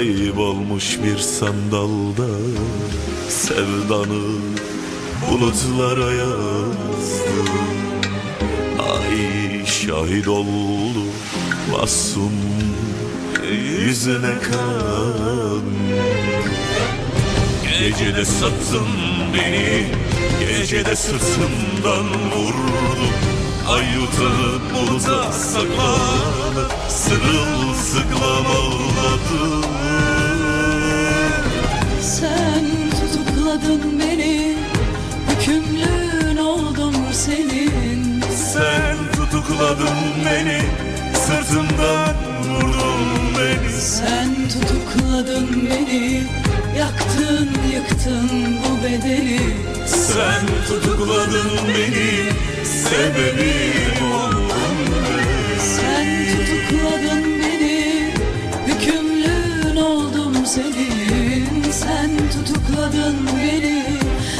Kaybolmuş bir sandalda Sevdanı bulutlara yazdım. Ay şahit oldu masum yüzüne kan. Gecede sattın beni Gecede sırtımdan vurdun Ayyutanıp buluta saklanıp Sırılsıklam ağladım. Sen tutukladın beni Hükümlün oldum senin. Sen tutukladın beni Sırtımdan vurdun beni. Sen tutukladın beni Yaktın yıktın bu bedeli Sen tutukladın beni Sebebim oldun Sen tutukladın beni Hükümlün oldum senin. Sen tutukladın beni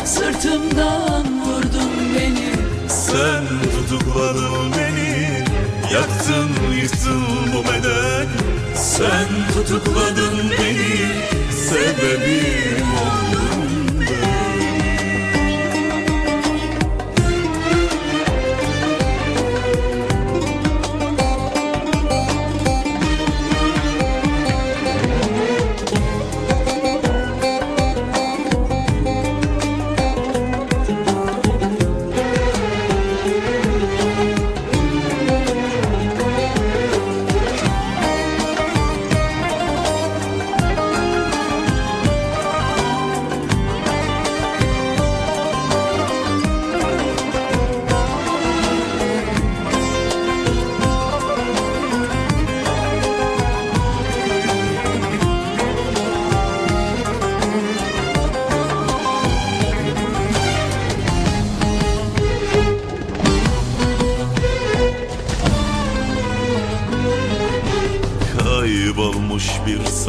Sırtımdan vurdun beni. Sen tutukladın beni Yaktın yıktın bu beden Sen tutukladın beni Sebebim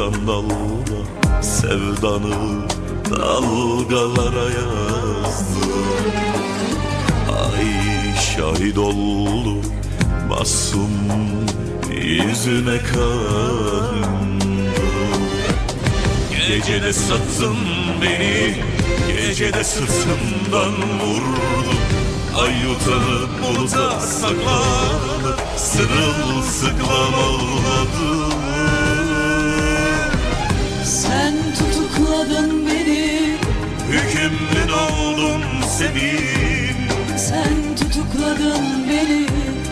bir sandalda Sevdanı dalgalara yazdım Ay şahit oldu Masum yüzüne kandım Gecede sattın beni Gecede sırtımdan vurdun Ayyutanıp buluta saklanıp Sırılsıklam ağladım oldum senin Sen tutukladın beni.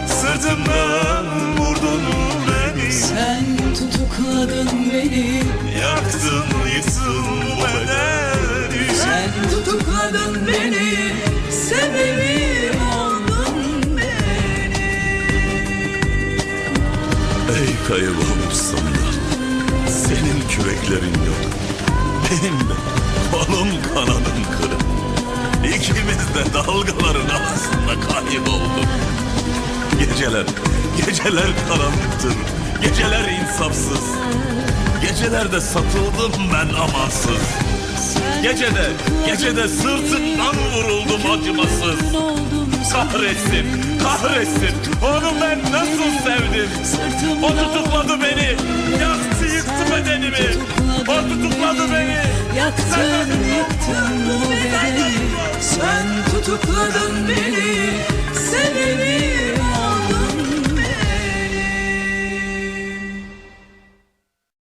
Sırtımdan vurdun beni. Sen tutukladın beni. Yaktın yıktın bu bedeni. Sen tutukladın beni. Sebebim oldun beni. Ey kaybolmuş sandal Senin küreklerin yok. Benim de İkimiz de dalgaların arasında kaybolduk Geceler, geceler karanlıktır. Geceler insafsız. Gecelerde satıldım ben amansız. Gecede, gecede sırtından vuruldum acımasız. Kahretsin, kahretsin. Onu ben nasıl sevdim? O tutukladı beni. Yaktı yıktı bedenimi. O tutukladı beni. Yaktın yıktın bu bedeni. Sen tutukladın beni